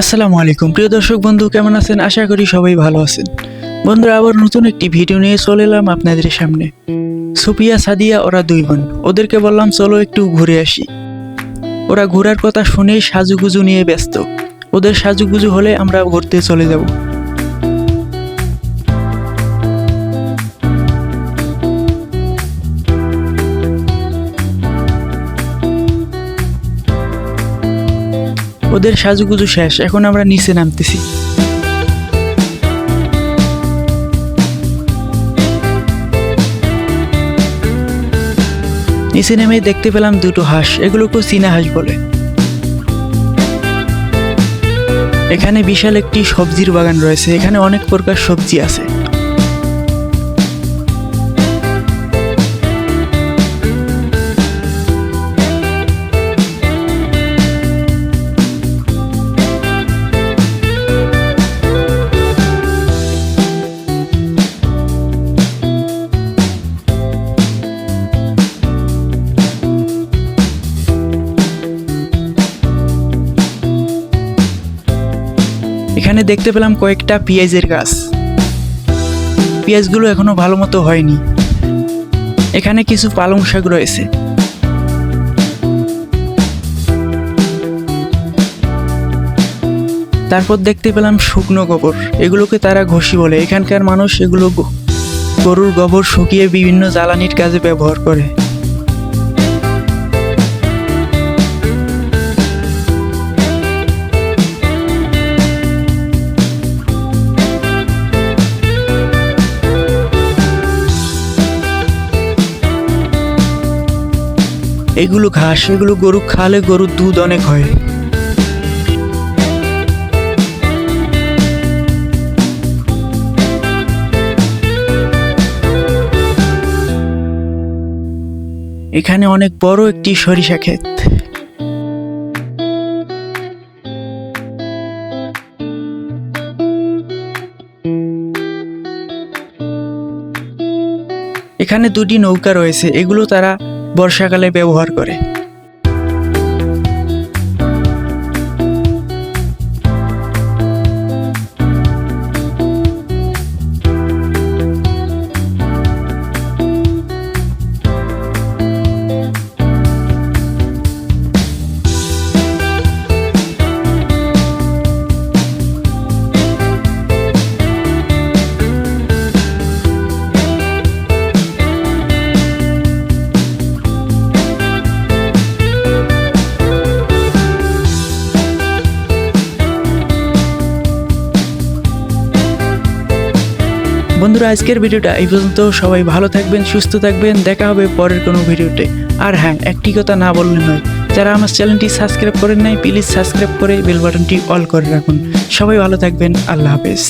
আসসালামু আলাইকুম। প্রিয় দর্শক বন্ধু, কেমন আছেন? আশা করি সবাই ভালো আছেন। বন্ধুরা, আবার নতুন একটি ভিডিও নিয়ে চলে এলাম আপনাদের সামনে। সুপিয়া সাদিয়া, ওরা দুই বোন। ওদেরকে বললাম, চলো একটু ঘুরে আসি। ওরা ঘোরার কথা শুনেই সাজুগুজু নিয়ে ব্যস্ত। ওদের সাজুগুজু হলে আমরা ঘুরতে চলে যাব। ওদের সাজুগুজু শেষ, এখন আমরা নিচে নামতেছি। নিচে নেমে দেখতে পেলাম দুটো হাঁস এগুলোকে চীনা হাঁস বলে। এখানে বিশাল একটি সবজির বাগান রয়েছে, এখানে অনেক প্রকার সবজি আছে। এখানে দেখতে পেলাম কয়েকটা পেঁয়াজের গাছ। পেঁয়াজগুলো এখনও ভালো মতো হয়নি। এখানে কিছু পালং শাক রয়েছে। তারপর দেখতে পেলাম শুকনো গোবর। এগুলোকে তারা ঘষি বলে। এখানকার মানুষ এগুলো গরুর গোবর শুকিয়ে বিভিন্ন জ্বালানির কাজে ব্যবহার করে। এগুলো ঘাস, এগুলো গরু খালে গরুর দুধ অনেক হয়। এখানে অনেক বড় একটি সরিষা ক্ষেত। এখানে দুটি নৌকা রয়েছে, এগুলো তারা বর্ষাকালে ব্যবহার করে। বন্ধুরা, আজকের ভিডিওটা এই পর্যন্ত। সবাই ভালো থাকবেন, সুস্থ থাকবেন। দেখা হবে পরের কোনো ভিডিওতে। আর হ্যাঁ একটি কথা না বললে নয়, যারা আমার চ্যানেলটি সাবস্ক্রাইব করেন নাই, প্লিজ সাবস্ক্রাইব করে বেল বাটনটি অল করে রাখুন। সবাই ভালো থাকবেন, আল্লাহ হাফেজ।